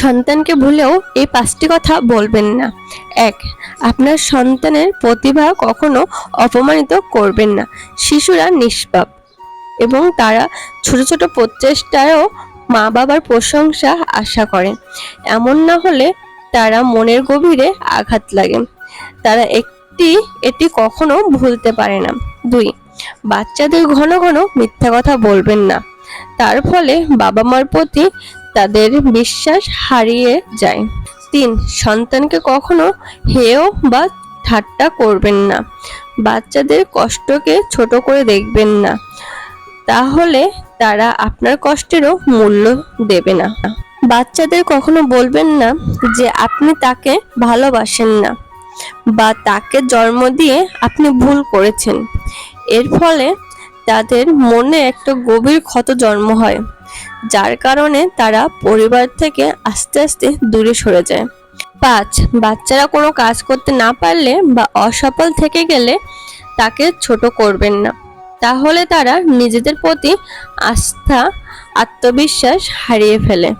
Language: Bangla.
সন্তানকে ভুলেও এই পাঁচটি কথা বলবেন না। এক, আপনার সন্তানের প্রতিভা কখনো অপমানিত করবেন না। শিশুরা নিষ্পাপ এবং তারা ছোট ছোট প্রচেষ্টায়ও মা বাবার প্রশংসা আশা করে। এমন না হলে তারা মনের গভীরে আঘাত লাগে। তারা একটি, এটি কখনো ভুলতে পারে না। দুই, বাচ্চাদের ঘন ঘন মিথ্যা কথা বলবেন না। তার ফলে বাবা মার প্রতি তাদের বিশ্বাস হারিয়ে যায়। তিন, সন্তানকে কখনো হেয় বা ঠাট্টা করবেন না। বাচ্চাদের কষ্টকে ছোট করে দেখবেন না। তাহলে তারা আপনার কষ্টেরও মূল্য দেবে না। বাচ্চাদের কখনো বলবেন না যে আপনি তাকে ভালোবাসেন না বা তাকে জন্ম দিয়ে আপনি ভুল করেছেন। এর ফলে তাদের মনে একটা গভীর ক্ষত জন্ম হয়, যার কারণে তারা পরিবার থেকে আস্তে আস্তে দূরে সরে যায়। পাঁচ, বাচ্চারা কোনো কাজ করতে না পারলে বা অসফল থেকে গেলে তাকে ছোট করবেন না। তাহলে তারা নিজেদের প্রতি আস্থা, আত্মবিশ্বাস হারিয়ে ফেলে।